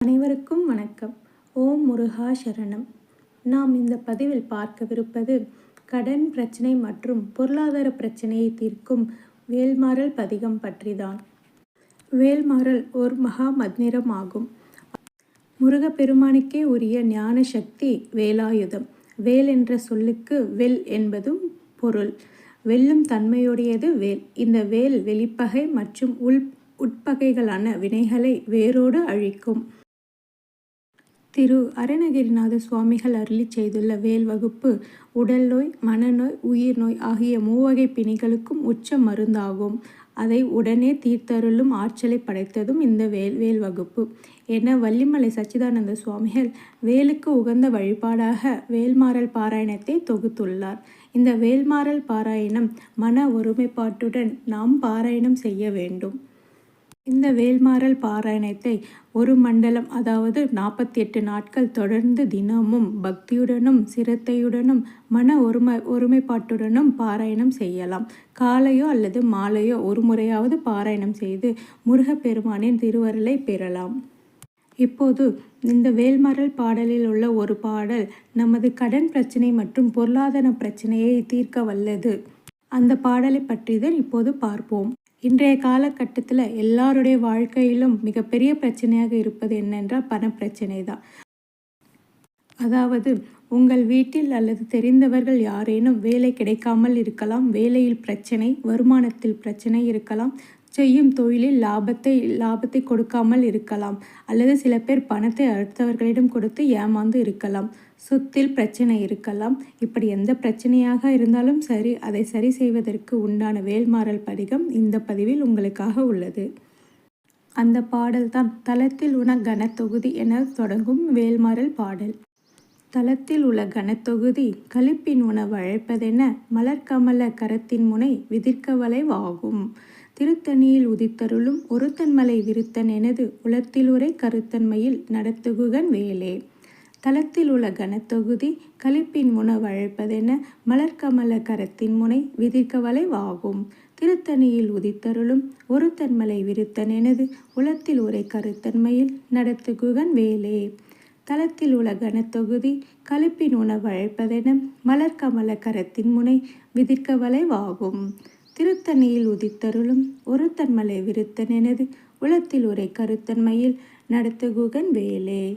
அனைவருக்கும் வணக்கம். ஓம் முருகா சரணம். நாம் இந்த பதிவில் பார்க்கவிருப்பது கடன் பிரச்சனை மற்றும் பொருளாதார பிரச்சனையை தீர்க்கும் வேல்மாறல் பதிகம் பற்றிதான். வேல்மாறல் ஒரு மகா மத்னிரம் ஆகும். முருகப்பெருமானுக்கே உரிய ஞான சக்தி வேலாயுதம். வேல் என்ற சொல்லுக்கு வெல் என்பதும் பொருள். வெல்லும் தன்மையுடையது வேல். இந்த வேல் வெளிப்பகை மற்றும் உள் உட்பகைகளான வினைகளை வேரோடு அழிக்கும். திரு அருணகிரிநாத சுவாமிகள் அருளி செய்துள்ள வேல் வகுப்பு உடல் நோய் மனநோய் உயிர் நோய் ஆகிய மூவகை பிணிகளுக்கும் உச்ச மருந்தாகும். அதை உடனே தீர்த்தருளும் ஆற்றலை படைத்ததும் இந்த வேல் வேல் வகுப்பு. என வள்ளிமலை சச்சிதானந்த சுவாமிகள் வேலுக்கு உகந்த வழிபாடாக வேல்மாறல் பாராயணத்தை தொகுத்துள்ளார். இந்த வேல்மாறல் பாராயணம் மன ஒருமைப்பாட்டுடன் நாம் பாராயணம் செய்ய வேண்டும். இந்த வேல்மாறல் பாராயணத்தை ஒரு மண்டலம் அதாவது நாற்பத்தி எட்டு நாட்கள் தொடர்ந்து தினமும் பக்தியுடனும் சிரத்தையுடனும் மன ஒருமை ஒருமைப்பாட்டுடனும் பாராயணம் செய்யலாம். காலையோ அல்லது மாலையோ ஒரு முறையாவது பாராயணம் செய்து முருகப்பெருமானின் திருவருளை பெறலாம். இப்போது இந்த வேல்மரல் பாடலில் உள்ள ஒரு பாடல் நமது கடன் பிரச்சனை மற்றும் பொருளாதார பிரச்சனையை தீர்க்க வல்லது அந்த பாடலை பற்றி தான் இப்போது பார்ப்போம். இன்றைய காலகட்டத்தில் எல்லாருடைய வாழ்க்கையிலும் மிகப்பெரிய பிரச்சனையாக இருப்பது என்னென்றால் பணப்பிரச்சனை தான் அதாவது உங்கள் வீட்டில் அல்லது தெரிந்தவர்கள் யாரேனும் வேலை கிடைக்காமல் இருக்கலாம் வேலையில் பிரச்சனை வருமானத்தில் பிரச்சனை இருக்கலாம் செய்யும் தொழிலில் லாபத்தை லாபத்தை கொடுக்காமல் இருக்கலாம் அல்லது சில பேர் பணத்தை அடுத்தவர்களிடம் கொடுத்து ஏமாந்து இருக்கலாம். சொத்தில் பிரச்சனை இருக்கலாம். இப்படி எந்த பிரச்சனையாக இருந்தாலும் சரி அதை சரி செய்வதற்கு உண்டான வேல்மாறல் படிகம் இந்த பதிவில் உங்களுக்காக உள்ளது. அந்த பாடல்தான் தளத்தில் உண கனத்தொகுதி என தொடங்கும் வேல்மாறல் பாடல். தளத்தில் உள்ள கனத்தொகுதி கழிப்பின் உணவு அழைப்பதென மலர்கமல கரத்தின் முனை விதிர்க்க வளைவாகும் திருத்தணியில் உதித்தருளும் ஒருத்தன்மலை விருத்தன் எனது உளத்திலுரை கருத்தன்மையில் நடத்துகுகன் வேலே. தளத்தில் உள்ள கனத்தொகுதி கழிப்பின் உணவழைப்பதென மலர்கமல கரத்தின் முனை விதிர்க்க வளைவாகும். திருத்தணியில் உதித்தருளும் ஒரு தன்மலை விருத்தன் எனது உலத்தில் உரை கருத்தன்மையில் நடத்துகுகன் வேலே. தளத்தில் உள்ள கனத்தொகுதி கழிப்பின் உணவழைப்பதென மலர்கமல கரத்தின் முனை விதிர்க்க வளைவாகும். திருத்தணியில் உதித்தருளும் ஒரு தன்மலை விருத்தன் எனது உலத்தில் உரை கருத்தன்மையில் நடத்துகுகன் வேலே.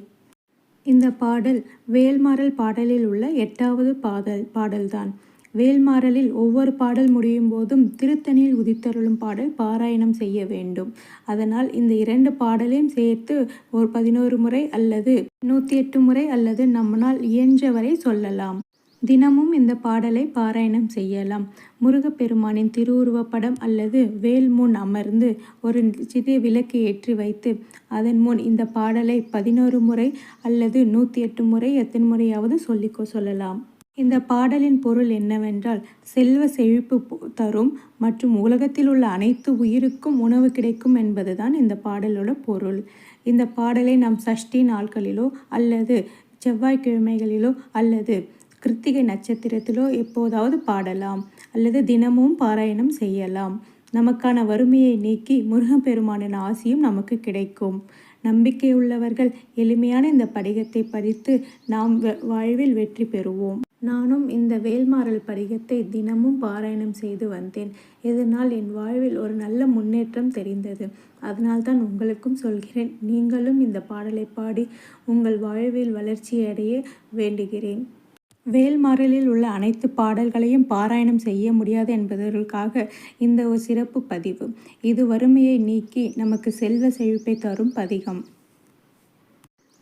இந்த பாடல் வேல்மாறல் பாடலில் உள்ள எட்டாவது பாடல் பாடல்தான். வேல்மாறலில் ஒவ்வொரு பாடல் முடியும் போதும் திருத்தணியில் உதித்தருளும் பாடல் பாராயணம் செய்ய வேண்டும். அதனால் இந்த இரண்டு பாடலையும் சேர்த்து ஒரு பதினோரு முறை அல்லது நூற்றி எட்டு முறை அல்லது நம்மளால் இயன்றவரை சொல்லலாம். தினமும் இந்த பாடலை பாராயணம் செய்யலாம். முருகப்பெருமானின் திருவுருவப்படம் அல்லது வேல் முன் அமர்ந்து ஒரு சிறிய விளக்கு ஏற்றி வைத்து அதன் முன் இந்த பாடலை பதினோரு முறை அல்லது நூற்றி எட்டு முறை எத்தனை முறையாவது சொல்லிக்கோ சொல்லலாம். இந்த பாடலின் பொருள் என்னவென்றால் செல்வ செழிப்பு தரும் மற்றும் உலகத்தில் உள்ள அனைத்து உயிருக்கும் உணவு கிடைக்கும் என்பதுதான் இந்த பாடலோட பொருள். இந்த பாடலை நாம் சஷ்டி நாட்களிலோ அல்லது செவ்வாய்க்கிழமைகளிலோ அல்லது கிருத்திகை நட்சத்திரத்திலோ எப்போதாவது பாடலாம் அல்லது தினமும் பாராயணம் செய்யலாம். நமக்கான வறுமையை நீக்கி முருகப்பெருமானின் ஆசியும் நமக்கு கிடைக்கும். நம்பிக்கை உள்ளவர்கள் எளிமையான இந்த படிகத்தை படித்து நாம் வாழ்வில் வெற்றி பெறுவோம். நானும் இந்த வேல்மாறல் படிகத்தை தினமும் பாராயணம் செய்து வந்தேன். இதனால் என் வாழ்வில் ஒரு நல்ல முன்னேற்றம் தெரிந்தது. அதனால்தான் உங்களுக்கும் சொல்கிறேன் நீங்களும் இந்த பாடலை பாடி உங்கள் வாழ்வில் வளர்ச்சியடைய வேண்டுகிறேன். வேல்மாறலில் உள்ள அனைத்து பாடல்களையும் பாராயணம் செய்ய முடியாது என்பதற்காக இந்த ஒரு சிறப்பு பதிவு. இது வறுமையை நீக்கி நமக்கு செல்வ செழிப்பை தரும் பதிகம்.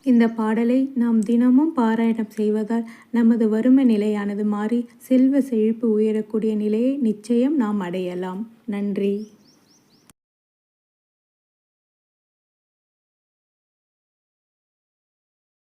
இந்த பாடலை நாம் தினமும் பாராயணம் செய்வதால் நமது வறுமை நிலையானது மாறி செல்வ செழிப்பு உயரக்கூடிய நிலையை நிச்சயம் நாம் அடையலாம். நன்றி.